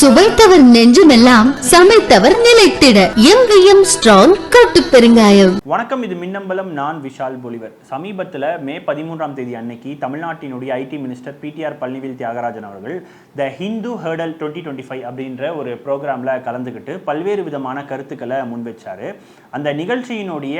சுவைத்தவர் நெஞ்சுமெல்லாம் சமைத்தவர் நிலைத்திட. எங்கேயும் ஸ்ட்ராங் கட்டு பெருங்காயம். வணக்கம் இது மின்னம்பலம். நான் விஷால் பொலிவர். சமீபத்தில் மே பதிமூன்றாம் தேதி அன்னைக்கு தமிழ்நாட்டினுடைய IT minister PTR Palanivel Thiagarajan அவர்கள் the Hindu huddle twenty twenty five அப்படின்ற ஒரு ப்ரோக்ராமில் கலந்துக்கிட்டு பல்வேறு விதமான கருத்துக்களை முன்வச்சாரு. அந்த நிகழ்ச்சியினுடைய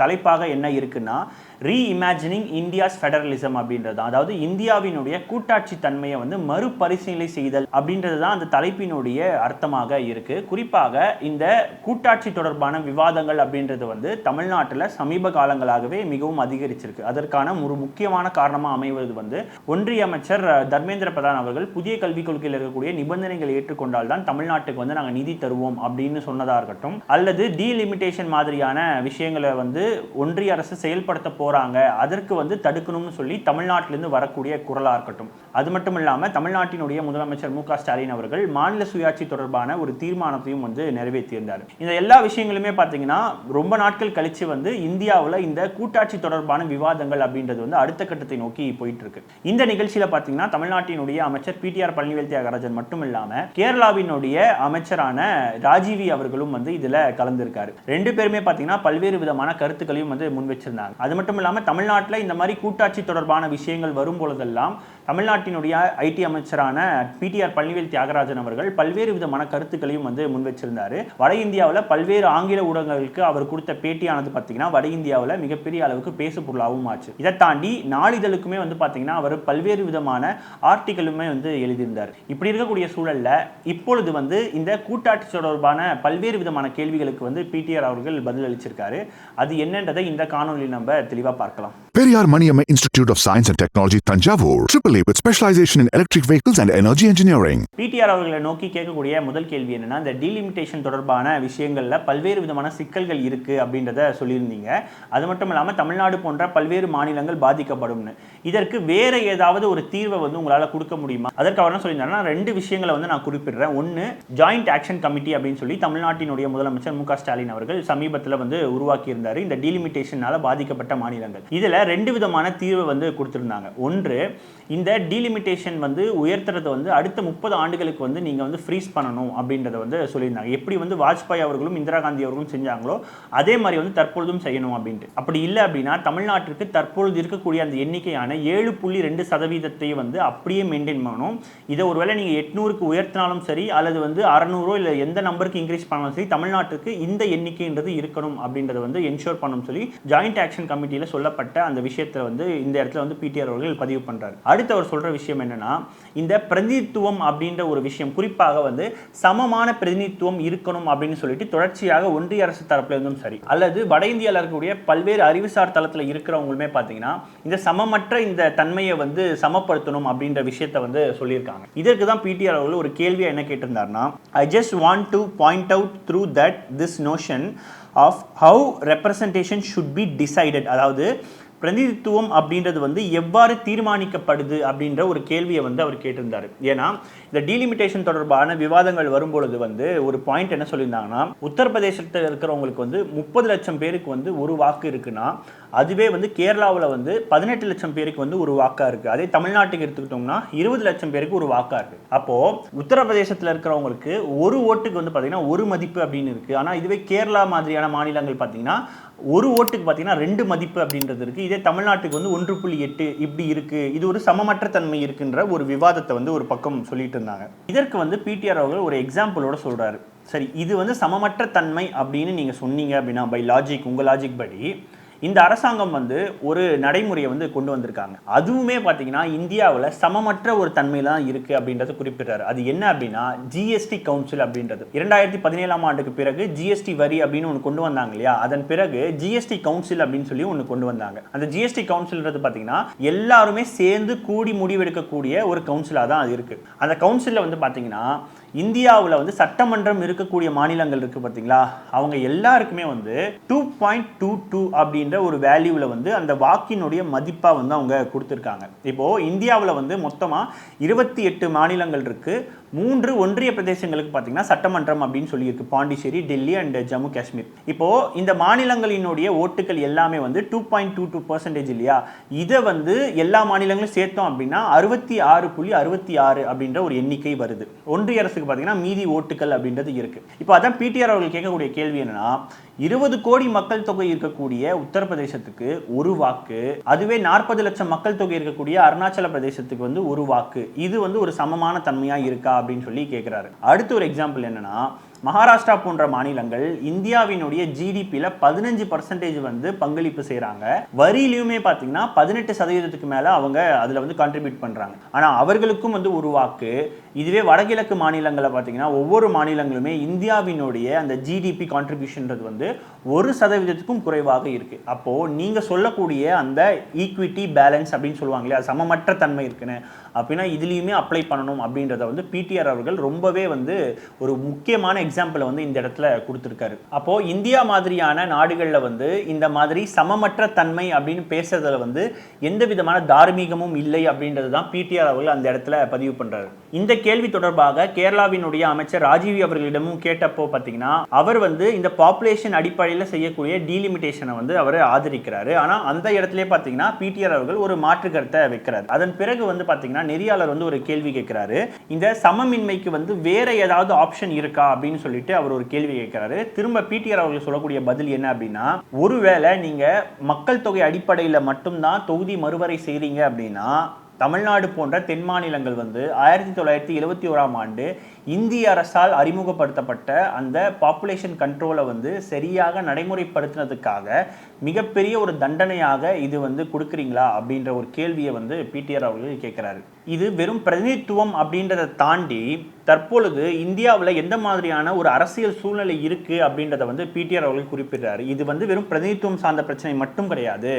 தலைப்பாக என்ன இருக்குன்னா ரீஇமேஜினிங் இந்தியாஸ் ஃபெடரலிசம் அப்படின்றது தான். அதாவது இந்தியாவினுடைய கூட்டாட்சி தன்மையை வந்து மறுபரிசீலனை செய்தல் அப்படின்றது தான் அந்த தலைப்பினுடைய அர்த்தமாக இருக்கு. குறிப்பாக இந்த கூட்டாட்சி தொடர்பான விவாதங்கள் அப்படின்றது வந்து தமிழ்நாட்டில் சமீப காலங்களாகவே மிகவும் அதிகரிச்சிருக்கு. அதற்கான ஒரு முக்கியமான காரணமாக அமைவது வந்து ஒன்றிய அமைச்சர் தர்மேந்திர பிரதான் அவர்கள் புதிய கல்விக் கொள்கையில் இருக்கக்கூடிய நிபந்தனைகளை ஏற்றுக்கொண்டால் தான் தமிழ்நாட்டுக்கு வந்து நாங்கள் நிதி தருவோம் அப்படின்னு சொன்னதாக இருக்கட்டும். அல்லது டீலிமிட்டேஷன் மாதிரியான விஷயங்களை வந்து ஒன்றிய அரசு செயல்படுத்த போறாங்க. அதற்கு வந்து தடுக்கணும்னு சொல்லி தமிழ்நாட்டிலிருந்து வரக்கூடிய குரலாக இருக்கட்டும். அது மட்டும் இல்லாம தமிழ்நாட்டினுடைய முதலமைச்சர் மு ஸ்டாலின் அவர்கள் மாநில சுயாட்சி தொடர்பான ஒரு தீர்மானத்தையும் வந்து நிறைவேற்றியிருந்தார். இந்த எல்லா விஷயங்களுமே பார்த்தீங்கன்னா ரொம்ப நாட்கள் கழிச்சு வந்து இந்தியாவில் இந்த கூட்டாட்சி தொடர்பான விவாதங்கள் அப்படின்றது வந்து அடுத்த கட்டத்தை நோக்கி போயிட்டு இருக்கு இந்த நிகழ்ச்சியில பார்த்தீங்கன்னா தமிழ்நாட்டினுடைய அமைச்சர் பிடிஆர் பழனிவேல் தியாகராஜன் மட்டும் இல்லாமல் கேரளாவினுடைய அமைச்சரான ராஜீவி அவர்களும் வந்து இதுல கலந்திருக்காரு. ரெண்டு பேருமே பார்த்தீங்கன்னா பல்வேறு விதமான கருத்துக்களையும் வந்து முன் வச்சிருந்தாங்க அது மட்டும் இல்லாமல் தமிழ்நாட்டில் இந்த மாதிரி கூட்டாட்சி தொடர்பான விஷயங்கள் வரும் பொழுதெல்லாம் தமிழ்நாட்டினுடைய ஐடி அமைச்சரான பிடிஆர் பழனிவேல் தியாகராஜன் அவர்கள் பல்வேறு விதமான கருத்துக்களையும் வந்து முன் வச்சிருந்தாரு வட இந்தியாவில் பல்வேறு ஆங்கில ஊடகங்களுக்கு அவர் கொடுத்த பேட்டியானது பார்த்தீங்கன்னா வட இந்தியாவில் மிகப்பெரிய அளவுக்கு பேசு பொருளாகவும் ஆச்சு. இதை தாண்டி நாளிதழுக்குமே வந்து பார்த்தீங்கன்னா அவர் பல்வேறு விதமான ஆர்டிகளுமே வந்து எழுதியிருந்தார். இப்படி இருக்கக்கூடிய சூழல்ல இப்பொழுது வந்து இந்த கூட்டாட்சி தொடர்பான பல்வேறு விதமான கேள்விகளுக்கு வந்து பிடிஆர் அவர்கள் அவர்கள் பதிலளிச்சிருக்காரு. அது என்னன்றதை இந்த காணொலி நம்ம தெளிவாக பார்க்கலாம். Periyar Maniammai institute of science and technology Thanjavur triple A with specialisation in electric vehicles and energy engineering PTR அவர்களை நோக்கி கேட்கக்கூடிய முதல் கேள்வி என்னன்னா இந்த டீலிமிட்டேஷன் தொடர்பான விஷயங்களில் பல்வேறு விதமான சிக்கல்கள் இருக்கு அப்படின்றத சொல்லியிருந்தீங்க. அது மட்டும் இல்லாமல் தமிழ்நாடு போன்ற பல்வேறு மாநிலங்கள் பாதிக்கப்படும்னு. இதற்கு வேற ஏதாவது ஒரு தீர்வை வந்து உங்களால் கொடுக்க முடியுமா? அதற்கு அவர் என்ன சொல்லியிருந்தாருன்னா ரெண்டு விஷயங்களை வந்து நான் குறிப்பிடுறேன். ஒன்று ஜாயிண்ட் ஆக்ஷன் கமிட்டி அப்படின்னு சொல்லி தமிழ்நாட்டினுடைய முதலமைச்சர் மு க ஸ்டாலின் அவர்கள் சமீபத்தில் வந்து உருவாக்கியிருந்தார் இந்த டிலிமிடேஷனால் பாதிக்கப்பட்ட மாநிலங்கள். இதில் ரெண்டு விதமான தீர்வை வந்து கொடுத்துருந்தாங்க. ஒன்று இந்த டீலிமிட்டேஷன் வந்து உயர்த்துறதை வந்து அடுத்த முப்பது ஆண்டுகளுக்கு வந்து நீங்கள் வந்து ஃப்ரீஸ் பண்ணணும் அப்படின்றத வந்து சொல்லியிருந்தாங்க. எப்படி வந்து வாஜ்பாய் அவர்களும் இந்திரா காந்தி அவர்களும் செஞ்சாங்களோ அதே மாதிரி வந்து தற்பொழுதும் செய்யணும் அப்படின்ட்டு. அப்படி இல்லை அப்படின்னா தமிழ்நாட்டிற்கு தற்பொழுது இருக்கக்கூடிய அந்த எண்ணிக்கையான ஏழு புள்ளி ரெண்டு சதவீதத்தை வந்து அப்படியே மெயின்டைன் பண்ணணும். இதை ஒருவேளை நீங்கள் எட்நூறுக்கு உயர்த்தினாலும் சரி அல்லது வந்து அறநூறோ இல்லை எந்த நம்பருக்கு இன்க்ரீஸ் பண்ணாலும் சரி தமிழ்நாட்டுக்கு இந்த எண்ணிக்கைன்றது இருக்கணும் அப்படின்றத வந்து என்ஷோர் பண்ணணும் சொல்லி ஜாயிண்ட் ஆக்ஷன் கமிட்டியில் சொல்லப்பட்ட அந்த விஷயத்தை வந்து இந்த இடத்துல வந்து பிடிஆர் அவர்கள் பதிவு பண்ணுறாரு அடுத்து அவர் சொல்கிற விஷயம் என்னென்னா இந்த பிரதிநிதித்துவம் அப்படின்ற ஒரு விஷயம் குறிப்பாக வந்து சமமான பிரதிநிதித்துவம் இருக்கணும் அப்படின்னு சொல்லிட்டு தொடர்ச்சியாக ஒன்றிய அரசு தரப்புல இருந்தும் சரி அல்லது வட இந்தியாவில் இருக்கக்கூடிய பல்வேறு அறிவுசார் தளத்தில் இருக்கிறவங்களுமே பார்த்தீங்கன்னா இந்த சமமற்ற இந்த தன்மையை வந்து சமப்படுத்தணும் அப்படின்ற விஷயத்தை வந்து சொல்லியிருக்காங்க. இதற்கு தான் பிடிஆர் அவர்கள் ஒரு கேள்வியை என்ன கேட்டிருந்தாருன்னா I just want to point out through that this notion of how representation should be decided அதாவது பிரதிநிதித்துவம் அப்படின்றது வந்து எவ்வாறு தீர்மானிக்கப்படுது அப்படின்ற ஒரு கேள்வியை வந்து அவர் கேட்டிருந்தார். ஏன்னா இந்த டீலிமிட்டேஷன் தொடர்பான விவாதங்கள் வரும்பொழுது வந்து ஒரு பாயிண்ட் என்ன சொல்லியிருந்தாங்கன்னா உத்தரப்பிரதேசத்தில் இருக்கிறவங்களுக்கு வந்து முப்பது லட்சம் பேருக்கு வந்து ஒரு வாக்கு இருக்குன்னா அதுவே வந்து கேரளாவில் வந்து பதினெட்டு லட்சம் பேருக்கு வந்து ஒரு வாக்காக இருக்குது அதே தமிழ்நாட்டுக்கு எடுத்துக்கிட்டோம்னா இருபது லட்சம் பேருக்கு ஒரு வாக்காக இருக்குது அப்போது உத்தரப்பிரதேசத்தில் இருக்கிறவங்களுக்கு ஒரு ஓட்டுக்கு வந்து பார்த்திங்கன்னா ஒரு மதிப்பு அப்படின்னு இருக்குது ஆனால் இதுவே கேரளா மாதிரியான மாநிலங்கள் பார்த்தீங்கன்னா ஒரு ஓட்டுக்கு பார்த்தீங்கன்னா ரெண்டு மதிப்பு அப்படின்றது இருக்குது இதே தமிழ்நாட்டுக்கு வந்து ஒன்று புள்ளி எட்டு இப்படி இருக்குது இது ஒரு சமமற்ற தன்மை இருக்குன்ற ஒரு விவாதத்தை வந்து ஒரு பக்கம் சொல்லிட்டு இருந்தாங்க. இதற்கு வந்து பிடிஆர் அவர்கள் ஒரு எக்ஸாம்பிளோட சொல்கிறாரு சரி இது வந்து சமமற்ற தன்மை அப்படின்னு நீங்கள் சொன்னீங்க அப்படின்னா பை லாஜிக் உங்கள் லாஜிக் படி இந்த அரசாங்கம் வந்து ஒரு நடைமுறையை வந்து கொண்டு வந்திருக்காங்க. அதுவுமே பார்த்தீங்கன்னா இந்தியாவில் சமமற்ற ஒரு தன்மை தான் இருக்கு அப்படின்றத குறிப்பிட்டாரு அது என்ன அப்படின்னா ஜிஎஸ்டி கவுன்சில் அப்படின்றது. இரண்டாயிரத்தி பதினேழாம் ஆண்டுக்கு பிறகு ஜிஎஸ்டி வரி அப்படின்னு ஒன்று கொண்டு வந்தாங்க இல்லையா? அதன் பிறகு ஜிஎஸ்டி கவுன்சில் அப்படின்னு சொல்லி ஒன்று கொண்டு வந்தாங்க. அந்த ஜிஎஸ்டி கவுன்சில்ன்றது பார்த்தீங்கன்னா எல்லாருமே சேர்ந்து கூடி முடிவெடுக்கக்கூடிய ஒரு கவுன்சிலாக தான் அது இருக்கு. அந்த கவுன்சிலில் வந்து பார்த்தீங்கன்னா இந்தியாவில் வந்து சட்டமன்றம் இருக்கக்கூடிய மாநிலங்கள் இருக்கு பார்த்தீங்களா அவங்க எல்லாருக்குமே வந்து டூ பாயிண்ட் டூ டூ அப்படின்ற ஒரு வேல்யூவில் வந்து அந்த வாக்கினுடைய மதிப்பாக வந்து அவங்க கொடுத்துருக்காங்க. இப்போ இந்தியாவில் வந்து மொத்தமாக இருபத்தி எட்டு மாநிலங்கள் இருக்கு. மூன்று ஒன்றிய பிரதேசங்களுக்கு பார்த்தீங்கன்னா சட்டமன்றம் அப்படின்னு சொல்லியிருக்கு. பாண்டிச்சேரி டெல்லி அண்ட் ஜம்மு காஷ்மீர். இப்போ இந்த மாநிலங்களினுடைய ஓட்டுகள் எல்லாமே வந்து two point two two percentage இல்லையா? இதை வந்து எல்லா மாநிலங்களும் சேர்த்தோம் அப்படின்னா அறுபத்தி ஆறு புள்ளி அறுபத்தி ஆறு அப்படின்ற ஒரு எண்ணிக்கை வருது. ஒன்றிய அரசுக்கு பார்த்தீங்கன்னா மீதி ஓட்டுகள் அப்படின்றது இருக்கு. இப்போ அதான் பிடிஆர் அவர்கள் கேட்கக்கூடிய கேள்வி என்னன்னா இருபது கோடி மக்கள் தொகை இருக்கக்கூடிய உத்தரப்பிரதேசத்துக்கு ஒரு வாக்கு அதுவே நாற்பது லட்சம் மக்கள் தொகை இருக்கக்கூடிய அருணாச்சல பிரதேசத்துக்கு வந்து ஒரு வாக்கு. இது வந்து ஒரு சமமான தன்மையா இருக்கா அப்படின்னு சொல்லி கேட்கிறாரு அடுத்து ஒரு எக்ஸாம்பிள் என்னன்னா மகாராஷ்டிரா போன்ற மாநிலங்கள் இந்தியாவினுடைய ஜிடிபியில் பதினஞ்சு பர்சன்டேஜ் வந்து பங்களிப்பு செய்கிறாங்க வரியிலையுமே பார்த்தீங்கன்னா பதினெட்டு சதவீதத்துக்கு மேலே அவங்க அதில் வந்து கான்ட்ரிபியூட் பண்ணுறாங்க ஆனால் அவர்களுக்கும் வந்து ஒரு வாக்கு. இதுவே வடகிழக்கு மாநிலங்களை பார்த்தீங்கன்னா ஒவ்வொரு மாநிலங்களுமே இந்தியாவினுடைய அந்த ஜிடிபி கான்ட்ரிபியூஷன்றது வந்து ஒரு சதவீதத்துக்கும் குறைவாக இருக்குது அப்போது நீங்கள் சொல்லக்கூடிய அந்த ஈக்விட்டி பேலன்ஸ் அப்படின்னு சொல்லுவாங்க இல்லையா? சமமற்ற தன்மை இருக்குன்னு. அப்படின்னா இதுலேயுமே அப்ளை பண்ணணும் அப்படின்றத வந்து பிடிஆர் அவர்கள் ரொம்பவே வந்து ஒரு முக்கியமான எக்ஸாம்பிளை வந்து இந்த இடத்துல கொடுத்துருக்காரு. அப்போ இந்தியா மாதிரியான நாடுகளில் வந்து இந்த மாதிரி சமமற்ற தன்மை அப்படின்னு பேசுறதுல வந்து எந்த விதமான தார்மீகமும் இல்லை அப்படின்றது தான் பிடிஆர் அவர்கள் அந்த இடத்துல பதிவு பண்றாரு. இந்த கேள்வி தொடர்பாக கேரளாவினுடைய அமைச்சர் ராஜீவ் அவர்களிடமும் கேட்டப்போ பார்த்தீங்கன்னா அவர் வந்து இந்த பாப்புலேஷன் அடிப்படையில் செய்யக்கூடிய டீலிமிட்டேஷனை வந்து அவர் ஆதரிக்கிறாரு. ஆனால் அந்த இடத்துல பார்த்தீங்கன்னா பிடிஆர் அவர்கள் ஒரு மாற்று கருத்தை வைக்கிறார். அதன் பிறகு வந்து பார்த்தீங்கன்னா நெறியாளர் வந்து ஒரு கேள்வி கேட்கிறாரு. இந்த சமமின்மைக்கு வந்து வேற ஏதாவது ஆப்ஷன் இருக்கா அப்படின்னு சொல்லிட்டு அவர் ஒரு கேள்வி கேட்கிறாரு. திரும்ப பிடிஆர் அவர்கள் சொல்லக்கூடிய பதில் என்ன அப்படின்னா ஒருவேளை நீங்க மக்கள் தொகை அடிப்படையில் மட்டும்தான் தொகுதி மறுவரை செய்றீங்க அப்படின்னா தமிழ்நாடு போன்ற தென் மாநிலங்கள் வந்து ஆயிரத்தி தொள்ளாயிரத்தி எழுவத்தி ஓராம் ஆண்டு இந்திய அரசால் அறிமுகப்படுத்தப்பட்ட அந்த பாப்புலேஷன் கண்ட்ரோலை வந்து சரியாக நடைமுறைப்படுத்தினதுக்காக மிகப்பெரிய ஒரு தண்டனையாக இது வந்து கொடுக்குறீங்களா அப்படின்ற ஒரு கேள்வியை வந்து பிடிஆர் அவர்கள் கேட்குறாரு. இது வெறும் பிரதிநிதித்துவம் அப்படின்றத தாண்டி தற்பொழுது இந்தியாவில் எந்த மாதிரியான ஒரு அரசியல் சூழ்நிலை இருக்குது அப்படின்றத வந்து பிடிஆர் அவர்கள் குறிப்பிடுறாரு. இது வந்து வெறும் பிரதிநிதித்துவம் சார்ந்த பிரச்சனை மட்டும் கிடையாது.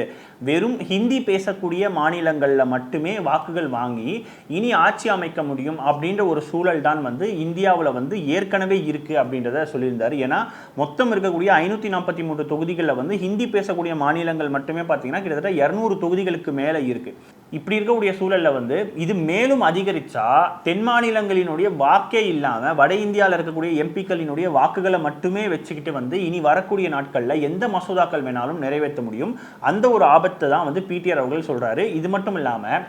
வெறும் ஹிந்தி பேசக்கூடிய மாநிலங்களில் மட்டுமே வாக்குகள் வாங்கி இனி ஆட்சி அமைக்க முடியும் அப்படின்ற ஒரு சூழல் தான் வந்து இந்தியாவில் வந்து ஏற்கனவே இருக்கு அப்படின்றத சொல்லியிருந்தார். ஏன்னா மொத்தம் இருக்கக்கூடிய ஐநூற்றி நாற்பத்தி மூன்று தொகுதிகளில் வந்து ஹிந்தி பேசக்கூடிய மாநிலங்கள் மட்டுமே பார்த்தீங்கன்னா கிட்டத்தட்ட இரநூறு தொகுதிகளுக்கு மேலே இருக்கு. இப்படி இருக்கக்கூடிய சூழல்ல வந்து இது மேலும் அதிகரித்தா தென் மாநிலங்களினுடைய வாக்கே இல்லாமல் வட இந்தியாவில் இருக்கக்கூடிய எம்பிக்களினுடைய வாக்குகளை மட்டுமே வச்சுக்கிட்டு வந்து இனி வரக்கூடிய நாட்களில் எந்த மசோதாக்கள் வேணாலும் நிறைவேற்ற முடியும். அந்த ஒரு ஆபத்தை தான் வந்து பிடிஆர் அவர்கள் சொல்கிறாரு இது மட்டும் இல்லாமல்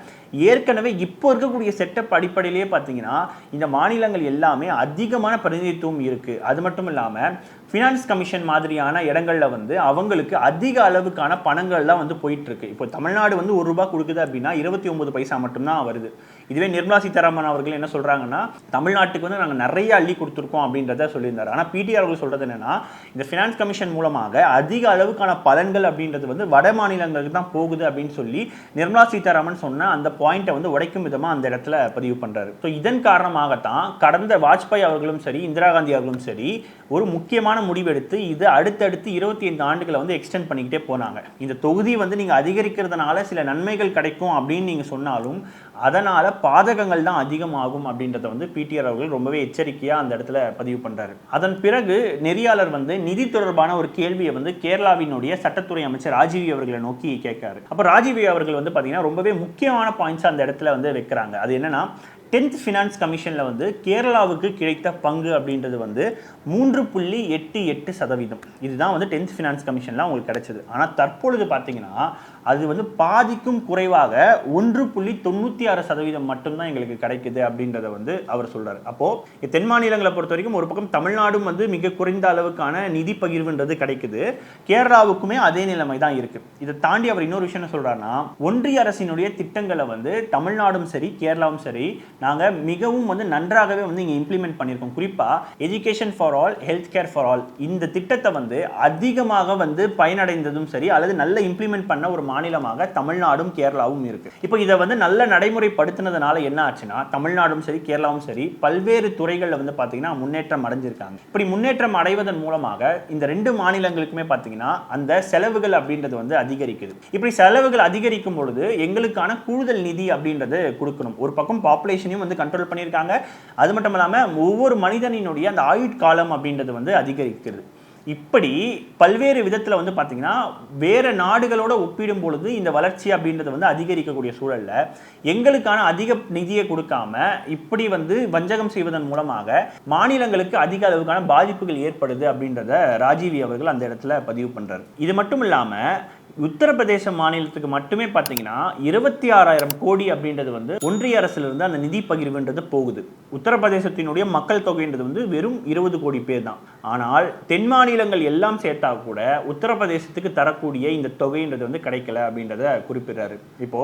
ஏற்கனவே இப்போ இருக்கக்கூடிய செட்டப் அடிப்படையிலேயே பார்த்தீங்கன்னா இந்த மாநிலங்கள் எல்லாமே அதிகமான பிரதிநிதித்துவம் இருக்குது அது மட்டும் இல்லாமல் ஃபினான்ஸ் கமிஷன் மாதிரியான இடங்கள்ல வந்து அவங்களுக்கு அதிக அளவுக்கான பணங்கள்லாம் வந்து போயிட்டு இருக்கு. இப்போ தமிழ்நாடு வந்து ஒரு ரூபாய் கொடுக்குது அப்படின்னா இருபத்தி ஒன்பது பைசா மட்டும்தான் வருது. இதுவே நிர்மலா சீதாராமன் அவர்கள் என்ன சொல்கிறாங்கன்னா தமிழ்நாட்டுக்கு வந்து நாங்கள் நிறைய அள்ளி கொடுத்துருக்கோம் அப்படின்றத சொல்லியிருந்தார். ஆனால் பிடிஆர் அவர்கள் சொல்கிறது என்னென்னா இந்த ஃபினான்ஸ் கமிஷன் மூலமாக அதிக அளவுக்கான பலன்கள் அப்படின்றது வந்து வட மாநிலங்களுக்கு தான் போகுது அப்படின்னு சொல்லி நிர்மலா சீதாராமன் சொன்ன அந்த பாயிண்ட்டை வந்து உடைக்கும் விதமாக அந்த இடத்துல பதிவு பண்ணுறாரு ஸோ இதன் காரணமாகத்தான் கடந்த வாஜ்பாய் அவர்களும் சரி இந்திரா காந்தி அவர்களும் சரி ஒரு முக்கியமான முடிவெடுத்து இது அடுத்தடுத்து இருபத்தி ஐந்து ஆண்டுகளை வந்து எக்ஸ்டெண்ட் பண்ணிக்கிட்டே போனாங்க. இந்த தொகுதி வந்து நீங்கள் அதிகரிக்கிறதுனால சில நன்மைகள் கிடைக்கும் அப்படின்னு நீங்கள் சொன்னாலும் அதனால் பாதகங்கள் தான் அதிகமாகும் அப்படின்றத வந்து பிடிஆர் அவர்கள் ரொம்பவே எச்சரிக்கையா அந்த இடத்துல பதிவு பண்றாரு. அதன் பிறகு நெறியாளர் வந்து நிதி தொடர்பான ஒரு கேள்வியை வந்து கேரளாவினுடைய சட்டத்துறை அமைச்சர் ராஜீவி அவர்களை நோக்கி கேட்காரு அப்ப ராஜீவி அவர்கள் வந்து பாத்தீங்கன்னா ரொம்பவே முக்கியமான பாயிண்ட்ஸ் அந்த இடத்துல வந்து வைக்கிறாங்க. அது என்னன்னா டென்த் ஃபினான்ஸ் கமிஷனில் வந்து கேரளாவுக்கு கிடைத்த பங்கு அப்படின்றது வந்து மூன்று புள்ளி எட்டு எட்டு சதவீதம். இதுதான் வந்து டென்த் ஃபினான்ஸ் கமிஷனில் உங்களுக்கு கிடைச்சது. ஆனால் தற்பொழுது பார்த்தீங்கன்னா அது வந்து பாதிக்கும் குறைவாக ஒன்று புள்ளி தொண்ணூற்றி ஆறு சதவீதம் மட்டும்தான் எங்களுக்கு கிடைக்குது அப்படின்றத வந்து அவர் சொல்கிறார் அப்போது தென் மாநிலங்களை பொறுத்த வரைக்கும் ஒரு பக்கம் தமிழ்நாடும் வந்து மிக குறைந்த அளவுக்கான நிதி பகிர்வுன்றது கிடைக்குது. கேரளாவுக்குமே அதே நிலைமை தான் இருக்குது இதை தாண்டி அவர் இன்னொரு விஷயம் என்ன ஒன்றிய அரசினுடைய திட்டங்களை வந்து தமிழ்நாடும் சரி கேரளாவும் சரி நாங்கள் மிகவும் வந்து நன்றாகவே வந்து இங்கே இம்ப்ளிமெண்ட் பண்ணியிருக்கோம். குறிப்பாக education for all health care for all இந்த திட்டத்தை வந்து அதிகமாக வந்து பயனடைந்ததும் சரி அல்லது நல்ல இம்ப்ளிமெண்ட் பண்ண ஒரு மாநிலமாக தமிழ்நாடும் கேரளாவும் இருக்கு. இப்போ இதை வந்து நல்ல நடைமுறைப்படுத்தினதுனால என்ன ஆச்சுன்னா தமிழ்நாடும் சரி கேரளாவும் சரி பல்வேறு துறைகளில் வந்து பார்த்தீங்கன்னா முன்னேற்றம் அடைஞ்சிருக்காங்க. இப்படி முன்னேற்றம் அடைவதன் மூலமாக இந்த ரெண்டு மாநிலங்களுக்குமே பார்த்தீங்கன்னா அந்த செலவுகள் அப்படின்றது வந்து அதிகரிக்குது. இப்படி செலவுகள் அதிகரிக்கும் பொழுது எங்களுக்கான கூடுதல் நிதி அப்படின்றது கொடுக்கணும். ஒரு பக்கம் பாப்புலேஷன் பாப்புலேஷனையும் வந்து கண்ட்ரோல் பண்ணியிருக்காங்க. அது மட்டும் இல்லாமல் ஒவ்வொரு மனிதனினுடைய அந்த ஆயுட்காலம் அப்படின்றது வந்து அதிகரிக்கிறது. இப்படி பல்வேறு விதத்தில் வந்து பார்த்தீங்கன்னா வேறு நாடுகளோட ஒப்பிடும் பொழுது இந்த வளர்ச்சி அப்படின்றது வந்து அதிகரிக்கக்கூடிய சூழல்ல எங்களுக்கான அதிக நிதியை கொடுக்காம இப்படி வந்து வஞ்சகம் செய்வதன் மூலமாக மாநிலங்களுக்கு அதிக அளவுக்கான பாதிப்புகள் ஏற்படுது அப்படின்றத ராஜீவி அவர்கள் அந்த இடத்துல பதிவு பண்ணுறாரு இது மட்டும் இல்லாமல் உத்தரப்பிரதேச மாநிலத்துக்கு மட்டுமே பார்த்தீங்கன்னா இருபத்தி ஆறாயிரம் கோடி அப்படின்றது வந்து ஒன்றிய அரசுல இருந்து அந்த நிதி பகிர்வுன்றது போகுது. உத்தரப்பிரதேசத்தினுடைய மக்கள் தொகைன்றது வந்து வெறும் இருபது கோடி பேர் தான் ஆனால் தென் மாநிலங்கள் எல்லாம் சேர்த்தா கூட உத்தரப்பிரதேசத்துக்கு தரக்கூடிய இந்த தொகைன்றது வந்து கிடைக்கல அப்படின்றத குறிப்பிடுறாரு. இப்போ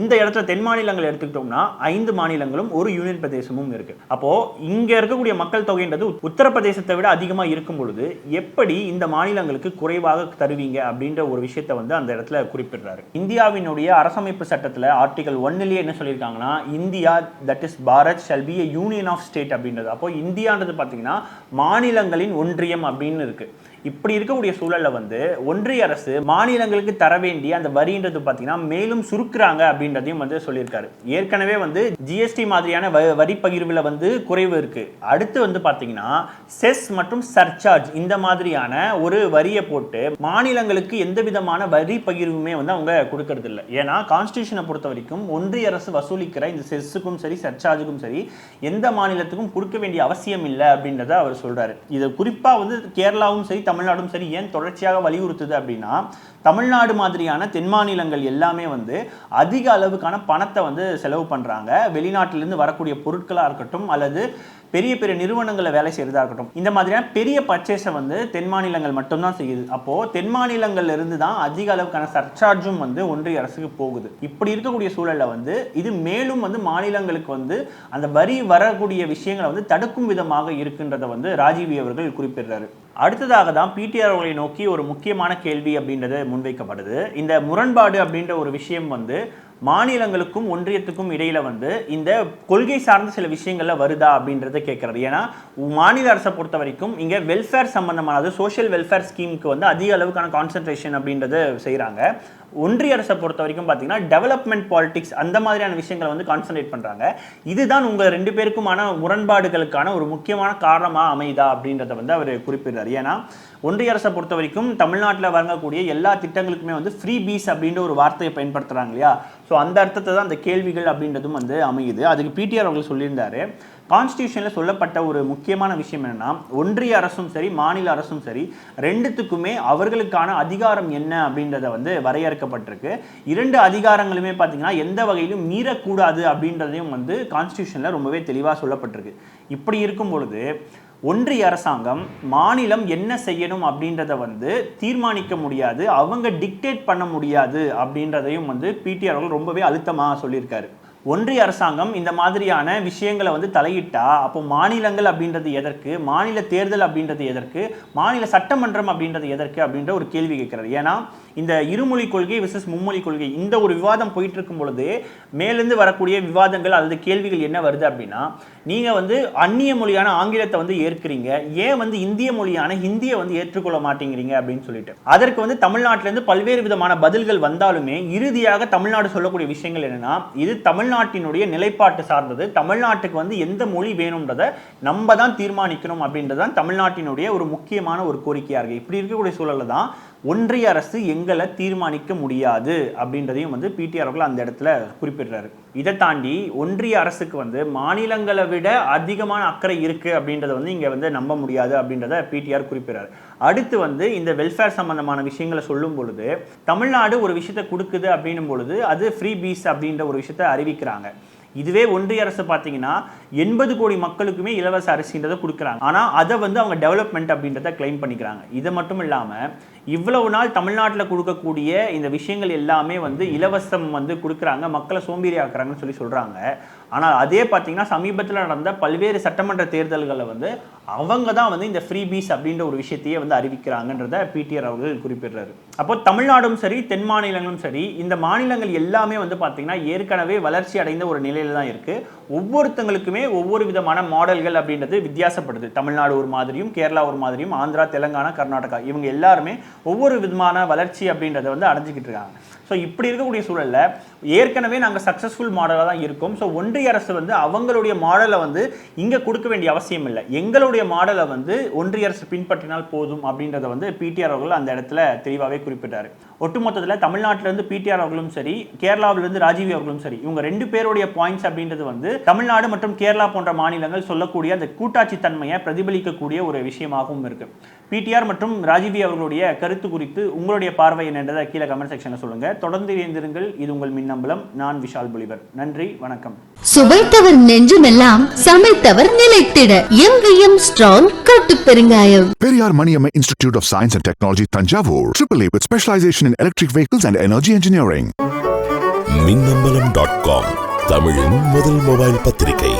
இந்த இடத்துல தென் மாநிலங்கள் எடுத்துக்கிட்டோம்னா ஐந்து மாநிலங்களும் ஒரு யூனியன் பிரதேசமும் இருக்கு. அப்போ இங்க இருக்கக்கூடிய மக்கள் தொகைன்றது உத்தரப்பிரதேசத்தை விட அதிகமா இருக்கும் பொழுது எப்படி இந்த மாநிலங்களுக்கு குறைவாக தருவீங்க அப்படின்ற ஒரு விஷயத்தை வந்து அந்த இடத்துல குறிப்பிடுறாரு. இந்தியாவினுடைய அரசமைப்பு சட்டத்துல ஆர்டிகல் ஒன்னுலயே என்ன சொல்லியிருக்காங்கன்னா India that is Bharat shall be union of state அப்படின்றது. அப்போ இந்தியான்றது பார்த்தீங்கன்னா மாநிலங்களின் ஒன்றியம் அப்படின்னு இருக்கு. இப்படி இருக்கக்கூடிய சூழல்ல வந்து ஒன்றிய அரசு மாநிலங்களுக்கு தர வேண்டிய அந்த வரின்றது பார்த்தீங்கன்னா மேலும் சுருக்குறாங்க அப்படின்றதையும் வந்து சொல்லியிருக்காரு. ஏற்கனவே வந்து ஜிஎஸ்டி மாதிரியான வ- வரி பகிர்வுல வந்து குறைவு இருக்கு. அடுத்து வந்து பார்த்தீங்கன்னா செஸ் மற்றும் சர்சார்ஜ் இந்த மாதிரியான ஒரு வரியை போட்டு மாநிலங்களுக்கு எந்த விதமான வரி பகிர்வுமே வந்து அவங்க கொடுக்கறது இல்லை ஏன்னா கான்ஸ்டியூஷனை பொறுத்த வரைக்கும் ஒன்றிய அரசு வசூலிக்கிற இந்த செஸ்ஸுக்கும் சரி சர்சார்ஜுக்கும் சரி எந்த மாநிலத்துக்கும் கொடுக்க வேண்டிய அவசியம் இல்லை அப்படின்றத அவர் சொல்றாரு. இது குறிப்பா வந்து கேரளாவும் சரி தமிழ்நாடும் சரி ஏன் தொடர்ச்சியாக வலியுறுத்துது அப்படின்னா தமிழ்நாடு மாதிரியான தென் மாநிலங்கள் எல்லாமே வந்து அதிக அளவுக்கான பணத்தை வந்து செலவு பண்ணுறாங்க வெளிநாட்டிலிருந்து வரக்கூடிய பொருட்களாக இருக்கட்டும் அல்லது பெரிய பெரிய நிறுவனங்களில் வேலை செய்கிறதா இருக்கட்டும். இந்த மாதிரியான பெரிய பர்ச்சேஸை வந்து தென் மாநிலங்கள் மட்டும்தான் செய்யுது. அப்போ தென் மாநிலங்கள்ல இருந்து தான் அதிக அளவுக்கான சர்சார்ஜும் வந்து ஒன்றிய அரசுக்கு போகுது. இப்படி இருக்கக்கூடிய சூழலில் வந்து இது மேலும் வந்து மாநிலங்களுக்கு வந்து அந்த வரி வரக்கூடிய விஷயங்களை வந்து தடுக்கும் விதமாக இருக்கின்றதை வந்து ராஜீவி அவர்கள் குறிப்பிடுறாரு. அடுத்ததாக தான் பிடிஆர் அவர்களை நோக்கி ஒரு முக்கியமான கேள்வி அப்படின்றது முன்வைக்கப்படுது. இந்த முரண்பாடு அப்படின்ற ஒரு விஷயம் வந்து மாநிலங்களுக்கும் ஒன்றியத்துக்கும் இடையில வந்து இந்த கொள்கை சார்ந்த சில விஷயங்கள்ல வருதா அப்படின்றத கேட்கறது ஏன்னா மாநில அரசை பொறுத்த வரைக்கும் இங்க வெல்ஃபேர் சம்பந்தமானது சோஷியல் வெல்ஃபேர் ஸ்கீமுக்கு வந்து அதிக அளவுக்கான கான்சென்ட்ரேஷன் அப்படின்றத செய்கிறாங்க ஒன்றிய அரசை பொறுத்த வரைக்கும் பார்த்தீங்கன்னா டெவலப்மெண்ட் பாலிடிக்ஸ் அந்த மாதிரியான விஷயங்களை வந்து கான்சன்ட்ரேட் பண்றாங்க. இதுதான் உங்கள் ரெண்டு பேருக்குமான முரண்பாடுகளுக்கான ஒரு முக்கியமான காரணமாக அமைதா அப்படின்றத வந்து அவர் குறிப்பிடுறார். ஏன்னா ஒன்றிய அரசை பொறுத்த வரைக்கும் தமிழ்நாட்டில் வழங்கக்கூடிய எல்லா திட்டங்களுக்குமே வந்து ஃப்ரீ பீஸ் அப்படின்ற ஒரு வார்த்தையை பயன்படுத்துகிறாங்க இல்லையா? ஸோ அந்த அர்த்தத்தை தான் அந்த கேள்விகள் அப்படின்றதும் வந்து அமையுது. அதுக்கு பிடிஆர் அவர்கள் சொல்லியிருந்தாரு. கான்ஸ்டியூஷனில் சொல்லப்பட்ட ஒரு முக்கியமான விஷயம் என்னென்னா ஒன்றிய அரசும் சரி மாநில அரசும் சரி ரெண்டுத்துக்குமே அவர்களுக்கான அதிகாரம் என்ன அப்படின்றத வந்து வரையறுக்கப்பட்டிருக்கு. இரண்டு அதிகாரங்களுமே பார்த்தீங்கன்னா எந்த வகையிலும் மீறக்கூடாது அப்படின்றதையும் வந்து கான்ஸ்டியூஷனில் ரொம்பவே தெளிவாக சொல்லப்பட்டிருக்கு. இப்படி இருக்கும் பொழுது ஒன்றிய அரசாங்கம் மாநிலம் என்ன செய்யணும் அப்படின்றத வந்து தீர்மானிக்க முடியாது அவங்க டிக்டேட் பண்ண முடியாது அப்படின்றதையும் வந்து பிடிஆர் அவர்கள் ரொம்பவே அழுத்தமாக சொல்லியிருக்காரு. ஒன்றிய அரசாங்கம் இந்த மாதிரியான விஷயங்களை வந்து தலையிட்டா அப்போ மாநிலங்கள் அப்படின்றது எதற்கு? மாநில தேர்தல் அப்படின்றது எதற்கு? மாநில சட்டமன்றம் அப்படின்றது எதற்கு? அப்படின்ற ஒரு கேள்வி கேட்கிறார். ஏன்னா இந்த இருமொழி கொள்கை விசஸ் மும்மொழி கொள்கை இந்த ஒரு விவாதம் போயிட்டு இருக்கும் பொழுது மேலிருந்து வரக்கூடிய விவாதங்கள் அல்லது கேள்விகள் என்ன வருது அப்படின்னா நீங்க வந்து அந்நிய மொழியான ஆங்கிலத்தை வந்து ஏற்கிறீங்க ஏன் வந்து இந்திய மொழியான ஹிந்தியை வந்து ஏற்றுக்கொள்ள மாட்டேங்கிறீங்க அப்படின்னு சொல்லிட்டு. அதற்கு வந்து தமிழ்நாட்டிலேருந்து பல்வேறு விதமான பதில்கள் வந்தாலுமே இறுதியாக தமிழ்நாடு சொல்லக்கூடிய விஷயங்கள் என்னன்னா இது தமிழ்நாட்டினுடைய நிலைப்பாட்டு சார்ந்தது. தமிழ்நாட்டுக்கு வந்து எந்த மொழி வேணும்ன்றதை நம்ம தான் தீர்மானிக்கணும் அப்படின்றது தான் தமிழ்நாட்டினுடைய ஒரு முக்கியமான ஒரு கோரிக்கையாக இருக்கு. இப்படி இருக்கக்கூடிய சூழலில் தான் ஒன்றிய அரசு எங்களை தீர்மானிக்க முடியாது அப்படின்றதையும் வந்து பிடிஆர் அவர்கள் அந்த இடத்துல குறிப்பிடுறாரு. இதை தாண்டி ஒன்றிய அரசுக்கு வந்து மாநிலங்களை விட அதிகமான அக்கறை இருக்கு அப்படின்றத வந்து இங்க வந்து நம்ப முடியாது அப்படின்றத பிடிஆர் குறிப்பிடுறாரு. அடுத்து வந்து இந்த வெல்ஃபேர் சம்பந்தமான விஷயங்களை சொல்லும் பொழுது தமிழ்நாடு ஒரு விஷயத்தை கொடுக்குது அப்படின்னும் பொழுது அது ஃப்ரீ பீஸ் அப்படின்ற ஒரு விஷயத்தை அறிவிக்கிறாங்க. இதுவே ஒன்றிய அரசு பார்த்தீங்கன்னா எண்பது கோடி மக்களுக்குமே இலவச அரிசின்றதை கொடுக்குறாங்க. ஆனால் அதை வந்து அவங்க டெவலப்மெண்ட் அப்படின்றத கிளைம் பண்ணிக்கிறாங்க. இது மட்டும் இல்லாமல் இவ்வளவு நாள் தமிழ்நாட்டில் கொடுக்கக்கூடிய இந்த விஷயங்கள் எல்லாமே வந்து இலவசம் வந்து கொடுக்குறாங்க. மக்களை சோம்பேறி ஆக்குறாங்கன்னு சொல்லி சொல்கிறாங்க ஆனால் அதே பார்த்தீங்கன்னா சமீபத்தில் நடந்த பல்வேறு சட்டமன்ற தேர்தல்களில் வந்து அவங்க தான் வந்து இந்த ஃப்ரீ பீஸ் அப்படின்ற ஒரு விஷயத்தையே வந்து அறிவிக்கிறாங்கன்றத பிடிஆர் அவர்கள் குறிப்பிடுறாரு. அப்போ தமிழ்நாடும் சரி தென் மாநிலங்களும் சரி இந்த மாநிலங்கள் எல்லாமே வந்து பார்த்தீங்கன்னா ஏற்கனவே வளர்ச்சி அடைந்த ஒரு நிலையில தான் இருக்கு. ஒவ்வொருத்தங்களுக்குமே ஒவ்வொரு விதமான மாடல்கள் அப்படின்றது வித்தியாசப்படுது. தமிழ்நாடு ஒரு மாதிரியும் கேரளா ஒரு மாதிரியும் ஆந்திரா தெலங்கானா கர்நாடகா இவங்க எல்லாருமே ஒவ்வொரு விதமான வளர்ச்சி அப்படின்றத வந்து அடைஞ்சிக்கிட்டு இருக்காங்க. ஸோ இப்படி இருக்கக்கூடிய சூழல்ல ஏற்கனவே நாங்கள் சக்ஸஸ்ஃபுல் மாடலாக தான் இருக்கோம். ஸோ ஒன்றிய அரசு வந்து அவங்களுடைய மாடலை வந்து இங்கே கொடுக்க வேண்டிய அவசியம் இல்லை. எங்களுடைய மாடலை வந்து ஒன்றிய அரசு பின்பற்றினால் போதும் அப்படின்றத வந்து பிடிஆர் அவர்கள் அந்த இடத்துல தெளிவாகவே குறிப்பிட்டார். ஒட்டுமொத்தத்தில் தமிழ்நாட்டிலேருந்து பிடிஆர் அவர்களும் சரி கேரளாவிலிருந்து ராஜீவி அவர்களும் சரி இவங்க ரெண்டு பேருடைய பாயிண்ட்ஸ் அப்படின்றது வந்து தமிழ்நாடு மற்றும் கேரளா போன்ற மாநிலங்கள் சொல்லக்கூடிய அந்த கூட்டாட்சி தன்மையை பிரதிபலிக்கக்கூடிய ஒரு விஷயமாகவும் இருக்கு. பிடிஆர் மற்றும் ராஜீவி அவர்களுடைய கருத்து குறித்து உங்களுடைய பார்வை என்னன்றதை கீழே கமெண்ட் செக்ஷனில் சொல்லுங்கள் தொடர்ந்து இணைந்திருங்கள் இது உங்கள் மின்னம்பலம் நான் விஷால் புலிவர் நன்றி வணக்கம் சுவைத்தவர் நெஞ்சுமெல்லாம் சமைத்தவர் நிலைத்திட எங்கேயும் ஸ்ட்ராங் கட்டு பெருங்காயம் Periyar Maniamma Institute of Science and Technology, Tanjavur. AAA with specialization in electric vehicles and energy engineering. Minnambalam dot com தமிழின் முதல் மொபைல் பத்திரிகை